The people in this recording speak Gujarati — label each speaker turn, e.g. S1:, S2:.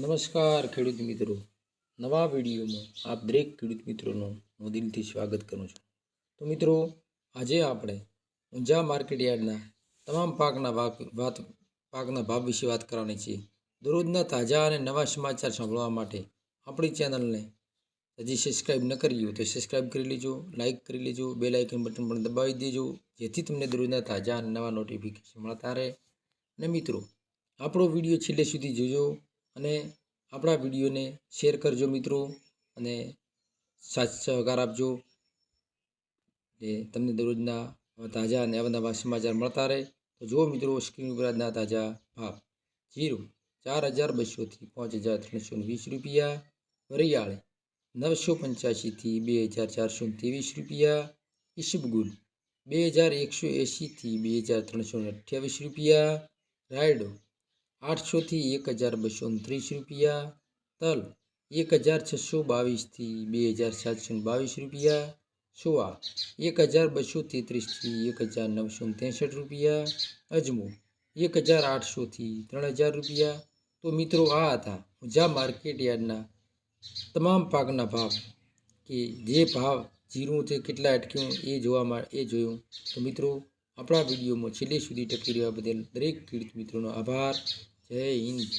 S1: નમસ્કાર ખેડૂત મિત્રો. નવા વિડીયોમાં આપ દરેક ખેડૂત મિત્રોનું હું દિલથી સ્વાગત કરું છું. તો મિત્રો, આજે આપણે ઊંઝા માર્કેટ યાર્ડના તમામ પાકના વાત, પાકના ભાવ વિશે વાત કરવાની છે. દરરોજના તાજા અને નવા સમાચાર સાંભળવા માટે આપણી ચેનલને હજી સબસ્ક્રાઈબ ન કરી તો સબસ્ક્રાઈબ કરી લેજો લાઇક કરી લેજો બે લાઇકન બટન પણ દબાવી દેજો, જેથી તમને દરરોજના તાજા અને નવા નોટિફિકેશન મળતા રહે. અને મિત્રો, આપણો વીડિયો છેલ્લે સુધી જોજો. અને આપણા વિડીયોને શેર કરજો મિત્રો અને સાથ સહકાર આપજો. એ તમને દરરોજના તાજા અને આવા નવા સમાચાર મળતા રહે. તો જુઓ મિત્રો, સ્ક્રીન ઉપર આજના તાજા ભાવ. જીરું, ચાર હજાર બસોથી પાંચ હજાર ત્રણસો વીસ રૂપિયા. વરિયાળી, નવસો પંચ્યાસીથી બે હજાર ચારસો ત્રેવીસ રૂપિયા. ઈસબગુલ, બે હજાર એકસો એંશીથી બે હજાર ત્રણસો અઠ્યાવીસ રૂપિયા. રાયડો આઠસોથી એક હજાર બસો ત્રીસ રૂપિયા, તલ એક હજાર છસો બાવીસથી બે હજાર સાતસો બાવીસ રૂપિયા સોવા એક હજાર બસો તેત્રીસથી એક હજાર નવસો ત્રેસઠ રૂપિયા, અજમો એક હજાર આઠસોથી ત્રણ હજાર રૂપિયા. તો મિત્રો આ હતા ઊંઝા માર્કેટ યાર્ડના તમામ પાકના ભાવ કે જે ભાવ જીરું છે, કેટલા અટક્યું એ જોવા એ જોયું. તો મિત્રો આપણા વિડીયોમાં છેલ્લે સુધી ટકી રહેવા બદલ દરેક ખેડૂત મિત્રોનો આભાર. જય હિન્દ.